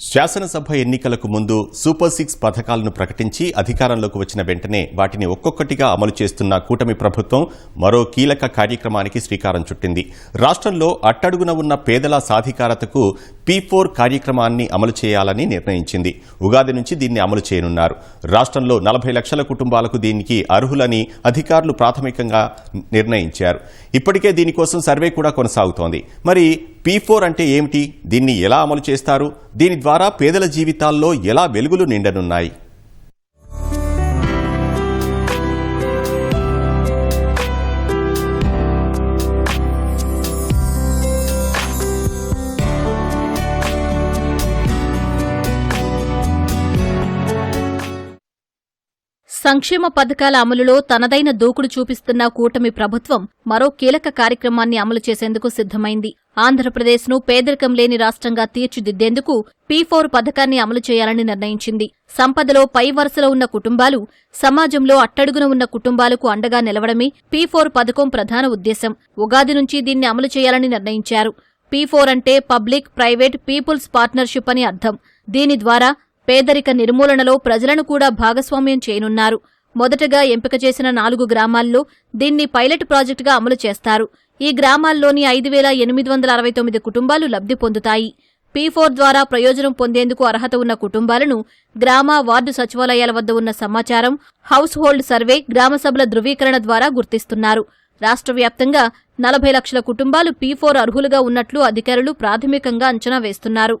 శాసనసభ ఎన్నికలకు ముందు సూపర్ సిక్స్ పథకాలను ప్రకటించి అధికారంలోకి వచ్చిన వెంటనే వాటిని ఒక్కొక్కటిగా అమలు చేస్తున్న కూటమి ప్రభుత్వం మరో కీలక కార్యక్రమానికి శ్రీకారం చుట్టింది. రాష్ట్రంలో అట్టడుగున ఉన్న పేదల సాధికారతకు పీ ఫోర్ కార్యక్రమాన్ని అమలు చేయాలని నిర్ణయించింది. ఉగాది నుంచి దీన్ని అమలు చేయనున్నారు. రాష్ట్రంలో నలభై లక్షల కుటుంబాలకు దీనికి అర్హులని అధికారులు ప్రాథమికంగా నిర్ణయించారు. ఇప్పటికే దీనికోసం సర్వే కూడా కొనసాగుతోంది. మరి పీ ఫోర్ అంటే ఏమిటి? దీన్ని ఎలా అమలు చేస్తారు? దీని ద్వారా పేదల జీవితాల్లో ఎలా వెలుగులు నిండనున్నాయి? సంక్షేమ పథకాల అమలులో తనదైన దూకుడు చూపిస్తున్న కూటమి ప్రభుత్వం మరో కీలక కార్యక్రమాన్ని అమలు చేసేందుకు సిద్ధమైంది. ఆంధ్రప్రదేశ్ను పేదరికం లేని రాష్ట్రంగా తీర్చిదిద్దేందుకు పీ ఫోర్ పథకాన్ని అమలు చేయాలని నిర్ణయించింది. సంపదలో పై వరుసలో ఉన్న కుటుంబాలు సమాజంలో అట్టడుగున ఉన్న కుటుంబాలకు అండగా నిలవడమే పీ ఫోర్ పథకం ప్రధాన ఉద్దేశం. ఉగాది నుంచి దీన్ని అమలు చేయాలని నిర్ణయించారు. పీ ఫోర్ అంటే పబ్లిక్ ప్రైవేట్ పీపుల్స్ పార్ట్నర్షిప్ అని అర్థం. దీని ద్వారా పేదరిక నిర్మూలనలో ప్రజలను కూడా భాగస్వామ్యం చేయనున్నారు. మొదటగా ఎంపిక చేసిన నాలుగు గ్రామాల్లో దీన్ని పైలట్ ప్రాజెక్టుగా అమలు చేస్తారు. ఈ గ్రామాల్లోని ఐదు వేల ఎనిమిది వందల అరవై తొమ్మిది కుటుంబాలు లబ్ధి పొందుతాయి. పీ ఫోర్ ద్వారా ప్రయోజనం పొందేందుకు అర్హత ఉన్న కుటుంబాలను గ్రామ వార్డు సచివాలయాల వద్ద ఉన్న సమాచారం హౌస్ హోల్డ్ సర్వే గ్రామ సభల ధృవీకరణ ద్వారా గుర్తిస్తున్నారు. రాష్ట్ర వ్యాప్తంగా నలభై లక్షల కుటుంబాలు పీ ఫోర్ అర్హులుగా ఉన్నట్లు అధికారులు ప్రాథమికంగా అంచనా వేస్తున్నారు.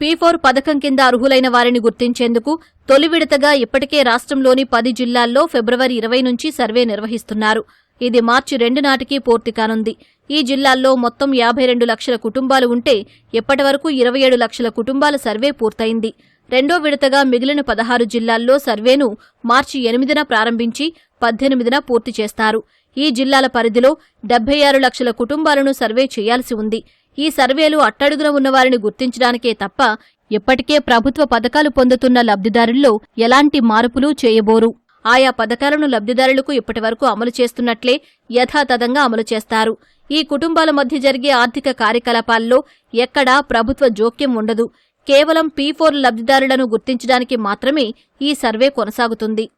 పీ ఫోర్ పథకం కింద అర్హులైన వారిని గుర్తించేందుకు తొలి విడతగా ఇప్పటికే రాష్ట్రంలోని పది జిల్లాల్లో ఫిబ్రవరి ఇరవై నుంచి సర్వే నిర్వహిస్తున్నారు. ఇది మార్చి రెండు నాటికి పూర్తి కానుంది. ఈ జిల్లాల్లో మొత్తం యాభై రెండు లక్షల కుటుంబాలు ఉంటే ఇప్పటి వరకు ఇరవై ఏడు లక్షల కుటుంబాల సర్వే పూర్తయింది. రెండో విడతగా మిగిలిన పదహారు జిల్లాల్లో సర్వేను మార్చి ఎనిమిదిన ప్రారంభించి పద్దెనిమిదిన పూర్తి చేస్తారు. ఈ జిల్లాల పరిధిలో డెబ్బై ఆరు లక్షల కుటుంబాలను సర్వే చేయాల్సి ఉంది. ఈ సర్వేలు అట్టడుగున ఉన్నవారిని గుర్తించడానికే తప్ప ఇప్పటికే ప్రభుత్వ పథకాలు పొందుతున్న లబ్ధిదారుల్లో ఎలాంటి మార్పులు చేయబోరు. ఆయా పథకాలను లబ్ధిదారులకు ఇప్పటివరకు అమలు చేస్తున్నట్లే యథాతథంగా అమలు చేస్తారు. ఈ కుటుంబాల మధ్య జరిగే ఆర్థిక కార్యకలాపాల్లో ఎక్కడా ప్రభుత్వ జోక్యం ఉండదు. కేవలం పీ ఫోర్ లబ్ధిదారులను గుర్తించడానికి మాత్రమే ఈ సర్వే కొనసాగుతుంది.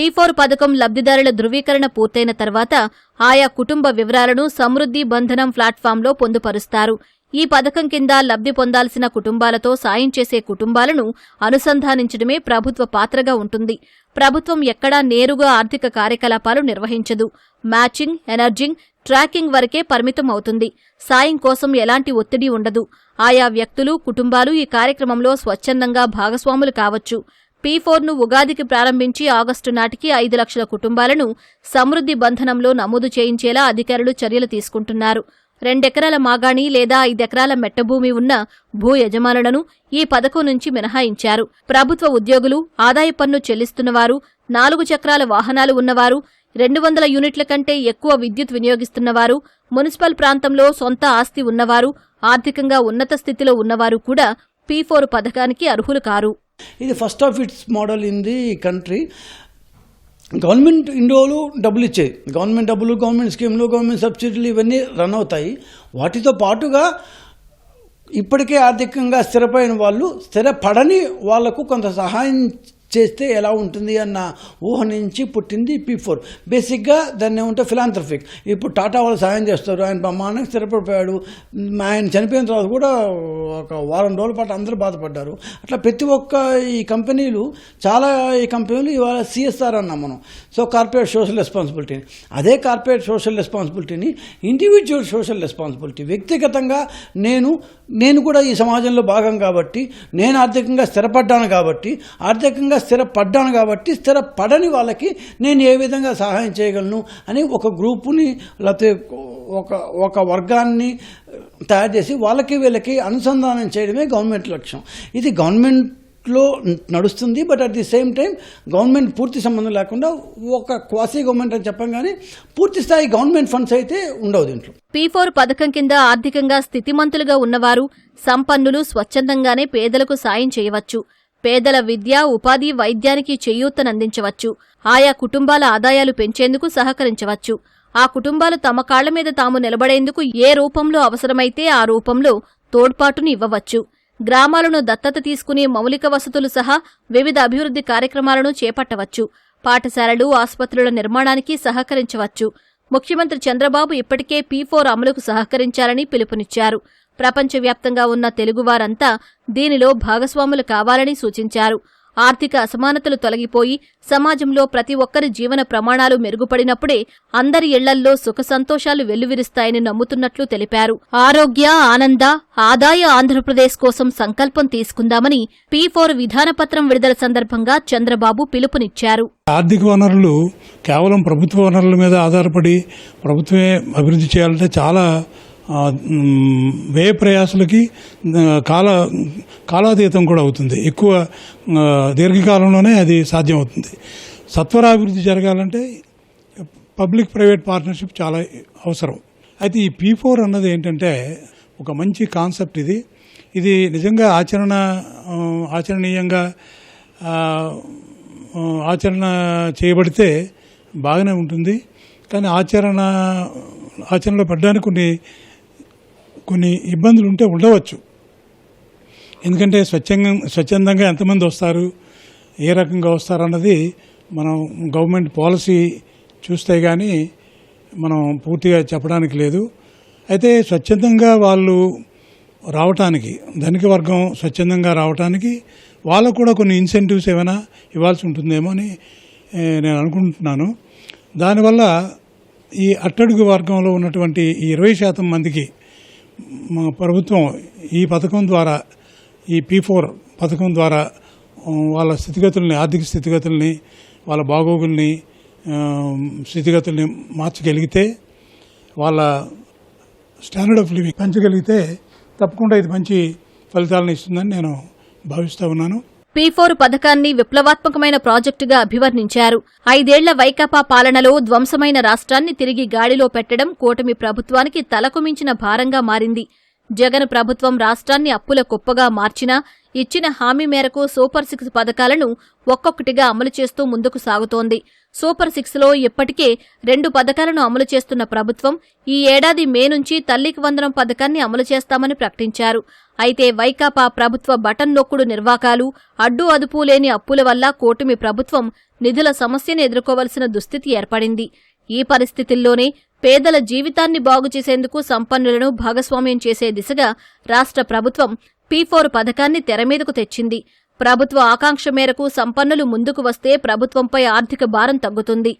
పీ ఫోర్ పథకం లబ్ధిదారుల ధృవీకరణ పూర్తయిన తర్వాత ఆయా కుటుంబ వివరాలను సమృద్ధి బంధనం ప్లాట్ఫామ్లో పొందుపరుస్తారు. ఈ పథకం కింద లబ్ధి పొందాల్సిన కుటుంబాలతో సాయం చేసే కుటుంబాలను అనుసంధానించడమే ప్రభుత్వ పాత్రగా ఉంటుంది. ప్రభుత్వం ఎక్కడా నేరుగా ఆర్థిక కార్యకలాపాలు నిర్వహించదు. మ్యాచింగ్ ఎనర్జింగ్ ట్రాకింగ్ వరకే పరిమితం అవుతుంది. సాయం కోసం ఎలాంటి ఒత్తిడి ఉండదు. ఆయా వ్యక్తులు కుటుంబాలు ఈ కార్యక్రమంలో స్వచ్ఛందంగా భాగస్వాములు కావచ్చు. పీ ఫోర్ను ఉగాదికి ప్రారంభించి ఆగస్టు నాటికి ఐదు లక్షల కుటుంబాలను సమృద్ధి బంధనంలో నమోదు చేయించేలా అధికారులు చర్యలు తీసుకుంటున్నారు. రెండెకరాల మాగాణి లేదా ఐదెకరాల మెట్టభూమి ఉన్న భూ యజమానులను ఈ పథకం నుంచి మినహాయించారు. ప్రభుత్వ ఉద్యోగులు ఆదాయ పన్ను చెల్లిస్తున్నవారు నాలుగు చక్రాల వాహనాలు ఉన్నవారు రెండు వందల యూనిట్ల కంటే ఎక్కువ విద్యుత్ వినియోగిస్తున్నవారు మున్సిపల్ ప్రాంతంలో సొంత ఆస్తి ఉన్నవారు ఆర్థికంగా ఉన్నత స్థితిలో ఉన్నవారు కూడా పీ ఫోర్ పథకానికి అర్హులు కారు. ఇది first of it's model in the country government ఇన్ని డబ్బులు ఇచ్చాయి గవర్నమెంట్ డబ్బులు గవర్నమెంట్ స్కీమ్లు గవర్నమెంట్ సబ్సిడీలు ఇవన్నీ రన్ అవుతాయి. వాటితో పాటుగా ఇప్పటికే ఆర్థికంగా స్థిరపడిన వాళ్ళు స్థిరపడని వాళ్ళకు కొంత సహాయం చేస్తే ఎలా ఉంటుంది అన్న ఊహ నుంచి పుట్టింది పీ ఫోర్ బేసిక్గా దాన్ని ఏమంటే ఫిలాంథ్రఫిక్ ఇప్పుడు టాటా వాళ్ళు సాయం చేస్తారు. ఆయన బ్రహ్మాండంగా స్థిరపడిపోయాడు. ఆయన చనిపోయిన తర్వాత కూడా ఒక వారం రోజుల పాటు అందరూ బాధపడ్డారు. అట్లా ప్రతి ఒక్క ఈ కంపెనీలు చాలా ఈ కంపెనీలు ఇవాళ సిఎస్ఆర్ అన్నాం మనం. సో కార్పొరేట్ సోషల్ రెస్పాన్సిబిలిటీని అదే కార్పొరేట్ సోషల్ రెస్పాన్సిబిలిటీని ఇండివిజువల్ సోషల్ రెస్పాన్సిబిలిటీ వ్యక్తిగతంగా నేను నేను కూడా ఈ సమాజంలో భాగం కాబట్టి నేను ఆర్థికంగా స్థిరపడ్డాను కాబట్టి ఆర్థికంగా స్థిరపడ్డాను కాబట్టి స్థిరపడని వాళ్ళకి నేను ఏ విధంగా సహాయం చేయగలను అని ఒక గ్రూపుని లేకపోతే ఒక ఒక వర్గాన్ని తయారు చేసి వాళ్ళకి వీళ్ళకి అనుసంధానం చేయడమే గవర్నమెంట్ లక్ష్యం. ఇది గవర్నమెంట్లో నడుస్తుంది but at the same time government పూర్తి సంబంధం లేకుండా ఒక క్వాసీ గవర్నమెంట్ అని చెప్పం కానీ పూర్తి స్థాయి గవర్నమెంట్ ఫండ్స్ అయితే ఉండవు దీంట్లో. పీ ఫోర్ పథకం కింద ఆర్థికంగా స్థితిమంతులుగా ఉన్నవారు సంపన్నులు స్వచ్ఛందంగానే పేదలకు సాయం చేయవచ్చు. పేదల విద్య ఉపాధి వైద్యానికి చేయూతనందించవచ్చు. ఆయా కుటుంబాల ఆదాయాలు పెంచేందుకు సహకరించవచ్చు. ఆ కుటుంబాలు తమ కాళ్ళ మీద తాము నిలబడేందుకు ఏ రూపంలో అవసరమైతే ఆ రూపంలో తోడ్పాటును ఇవ్వవచ్చు. గ్రామాలను దత్తత తీసుకునే మౌలిక వసతులు సహా వివిధ అభివృద్ధి కార్యక్రమాలను చేపట్టవచ్చు. పాఠశాలలు ఆసుపత్రుల నిర్మాణానికి సహకరించవచ్చు. ముఖ్యమంత్రి చంద్రబాబు ఇప్పటికే పీ ఫోర్ అమలుకు సహకరించాలని పిలుపునిచ్చారు. ప్రపంచవ్యాప్తంగా ఉన్న తెలుగువారంతా దీనిలో భాగస్వాములు కావాలని సూచించారు. ఆర్థిక అసమానతలు తొలగిపోయి సమాజంలో ప్రతి ఒక్కరి జీవన ప్రమాణాలు మెరుగుపడినప్పుడే అందరి ఇళ్ళల్లో సుఖ సంతోషాలు వెల్లువిరుస్తాయని నమ్ముతున్నట్లు తెలిపారు. ఆరోగ్య ఆనంద ఆదాయ ఆంధ్రప్రదేశ్ కోసం సంకల్పం తీసుకుందామని పీ ఫోర్ విధానపత్రం విడుదల సందర్భంగా చంద్రబాబు పిలుపునిచ్చారు. ఆర్థిక వనరులు కేవలం ప్రభుత్వ వనరుల మీద ఆధారపడి ప్రభుత్వమే అభివృద్ధి చేయాలంటే చాలా వ్యయ ప్రయాసులకి కాల కాలాతీతం కూడా అవుతుంది. ఎక్కువ దీర్ఘకాలంలోనే అది సాధ్యమవుతుంది. సత్వరాభివృద్ధి జరగాలంటే పబ్లిక్ ప్రైవేట్ పార్ట్నర్షిప్ చాలా అవసరం. అయితే ఈ పీ ఫోర్ అన్నది ఏంటంటే ఒక మంచి కాన్సెప్ట్ ఇది. ఇది నిజంగా ఆచరణ ఆచరణీయంగా ఆచరణ చేయబడితే బాగానే ఉంటుంది. కానీ ఆచరణ ఆచరణలో పడ్డానికి కొన్ని కొన్ని ఇబ్బందులు ఉంటే ఉండవచ్చు. ఎందుకంటే స్వచ్ఛంగా స్వచ్ఛందంగా ఎంతమంది వస్తారు ఏ రకంగా వస్తారు అన్నది మనం గవర్నమెంట్ పాలసీ చూస్తే కానీ మనం పూర్తిగా చెప్పడానికి లేదు. అయితే స్వచ్ఛందంగా వాళ్ళు రావటానికి ధనిక వర్గం స్వచ్ఛందంగా రావటానికి వాళ్ళకు కూడా కొన్ని ఇన్సెంటివ్స్ ఏమైనా ఇవ్వాల్సి ఉంటుందేమో అని నేను అనుకుంటున్నాను. దానివల్ల ఈ అట్టడుగు వర్గంలో ఉన్నటువంటి ఈ ఇరవై శాతం మందికి మా ప్రభుత్వం ఈ పథకం ద్వారా ఈ పీ ఫోర్ పథకం ద్వారా వాళ్ళ స్థితిగతుల్ని ఆర్థిక స్థితిగతుల్ని వాళ్ళ బాగోగుల్ని స్థితిగతుల్ని మార్చగలిగితే వాళ్ళ స్టాండర్డ్ ఆఫ్ లివింగ్ పెంచగలిగితే తప్పకుండా ఇది మంచి ఫలితాలను ఇస్తుందని నేను భావిస్తూ ఉన్నాను. పీ ఫోర్ పథకాన్ని విప్లవాత్మకమైన ప్రాజెక్టుగా అభివర్ణించారు. ఐదేళ్ళ వైకాపా పాలనలో ధ్వంసమైన రాష్ట్రాన్ని తిరిగి గాడిలో పెట్టడం కూటమి ప్రభుత్వానికి తలకు మించిన భారంగా మారింది. జగన్ ప్రభుత్వం రాష్ట్రాన్ని అప్పుల కుప్పగా మార్చినా ఇచ్చిన హామీ మేరకు సూపర్ సిక్స్ పథకాలను ఒక్కొక్కటిగా అమలు చేస్తూ ముందుకు సాగుతోంది. సూపర్ సిక్స్లో ఇప్పటికే రెండు పథకాలను అమలు చేస్తున్న ప్రభుత్వం ఈ ఏడాది మే నుంచి తల్లికి వందనం పథకాన్ని అమలు చేస్తామని ప్రకటించారు. అయితే వైకాపా ప్రభుత్వ బటన్ నొక్కుడు నిర్వాకాలు అడ్డు అదుపు లేని అప్పుల వల్ల కూటమి ప్రభుత్వం నిధుల సమస్యను ఎదుర్కోవలసిన దుస్థితి ఏర్పడింది. ఈ పరిస్థితుల్లోనే పేదల జీవితాన్ని బాగు చేసేందుకు సంపన్నులను భాగస్వామ్యం చేసే దిశగా రాష్ట్ర ప్రభుత్వం పీ ఫోర్ పథకాన్ని తెరమీదకు తెచ్చింది. ప్రభుత్వ ఆకాంక్ష మేరకు సంపన్నులు ముందుకు వస్తే ప్రభుత్వంపై ఆర్థిక భారం తగ్గుతుంది.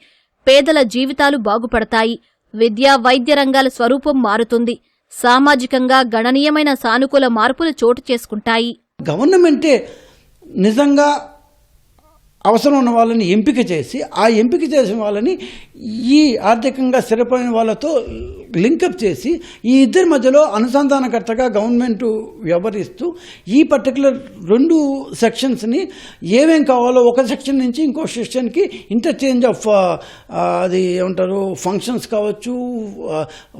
పేదల జీవితాలు బాగుపడతాయి. విద్యా వైద్య రంగాల స్వరూపం మారుతుంది. సామాజికంగా గణనీయమైన సానుకూల మార్పులు చోటు చేసుకుంటాయి. గవర్నమెంటే నిజంగా అవసరం ఉన్న వాళ్ళని ఎంపిక చేసి ఆ ఎంపిక చేసిన వాళ్ళని ఈ ఆర్థికంగా స్థిరపడిన వాళ్ళతో లింకప్ చేసి ఈ ఇద్దరి మధ్యలో అనుసంధానకర్తగా గవర్నమెంట్ వ్యవహరిస్తూ ఈ పర్టికులర్ రెండు సెక్షన్స్ని ఏమేం కావాలో ఒక సెక్షన్ నుంచి ఇంకో సెక్షన్కి ఇంటర్చేంజ్ ఆఫ్ అది ఏమంటారు ఫంక్షన్స్ కావచ్చు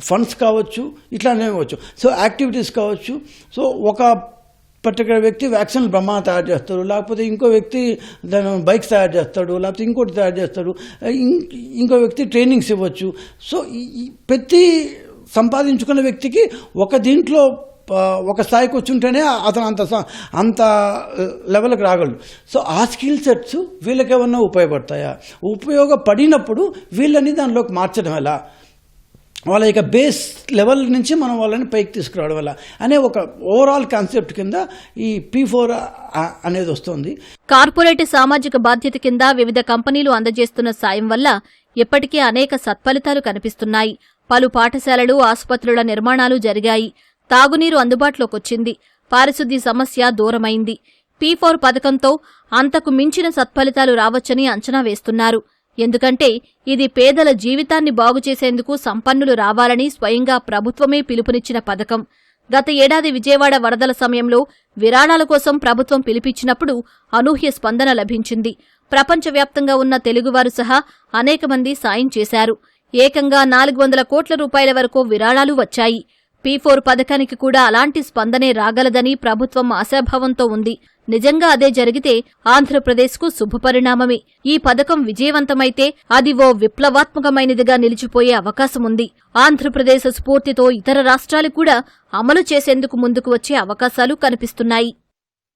ఫండ్స్ కావచ్చు ఇట్లానే కావచ్చు. సో యాక్టివిటీస్ కావచ్చు. సో ఒక పర్టికులర్ వ్యక్తి వ్యాక్సిన్ బ్రహ్మ తయారు చేస్తాడు లేకపోతే ఇంకో వ్యక్తి దాని బైక్స్ తయారు చేస్తాడు లేకపోతే ఇంకోటి తయారు చేస్తాడు ఇంకో వ్యక్తి ట్రైనింగ్స్ ఇవ్వచ్చు. సో ఈ- ప్రతి సంపాదించుకున్న వ్యక్తికి ఒక దీంట్లో ఒక స్థాయికి వచ్చి ఉంటేనే అతను అంత స- అంత లెవెల్కి రాగలడు. సో ఆ స్కిల్ సెట్స్ వీళ్ళకేమన్నా ఉపయోగపడతాయా? ఉపయోగపడినప్పుడు వీళ్ళని దానిలోకి మార్చడం ఎలా? వాళ్ళ యొక్క బేస్ లెవెల్ నుంచి మనం వాళ్ళని పైకి తీసుకురావడం వల్ల అనే ఒక ఓవరాల్ కాన్సెప్ట్ కింద ఈ పీ ఫోర్ అనేది వస్తుంది. కార్పొరేట్ సామాజిక బాధ్యత కింద వివిధ కంపెనీలు అందజేస్తున్న సాయం వల్ల ఇప్పటికే అనేక సత్ఫలితాలు కనిపిస్తున్నాయి. పలు పాఠశాలలు ఆసుపత్రుల నిర్మాణాలు జరిగాయి. తాగునీరు అందుబాటులోకొచ్చింది పారిశుద్ధ్య సమస్య దూరమైంది. పీ ఫోర్ పథకంతో అంతకు మించిన సత్ఫలితాలు రావచ్చని అంచనా వేస్తున్నారు. ఎందుకంటే ఇది పేదల జీవితాన్ని బాగుచేసేందుకు సంపన్నులు రావాలని స్వయంగా ప్రభుత్వమే పిలుపునిచ్చిన పథకం. గత ఏడాది విజయవాడ వరదల సమయంలో విరాళాల కోసం ప్రభుత్వం పిలిపించినప్పుడు అనూహ్య స్పందన లభించింది. ప్రపంచవ్యాప్తంగా ఉన్న తెలుగువారు సహా అనేక మంది సాయం చేశారు. ఏకంగా నాలుగు వందల కోట్ల రూపాయల వరకు విరాళాలు వచ్చాయి. పీ ఫోర్ పథకానికి కూడా అలాంటి స్పందనే రాగలదని ప్రభుత్వం ఆశాభావంతో ఉంది. నిజంగా అదే జరిగితే ఆంధ్రప్రదేశ్కు శుభపరిణామమే. ఈ పథకం విజయవంతమైతే అది ఓ విప్లవాత్మకమైనదిగా నిలిచిపోయే అవకాశముంది ఆంధ్రప్రదేశ్ స్ఫూర్తితో ఇతర రాష్ట్రాలు కూడా అమలు చేసేందుకు ముందుకు వచ్చే అవకాశాలు కనిపిస్తున్నాయి.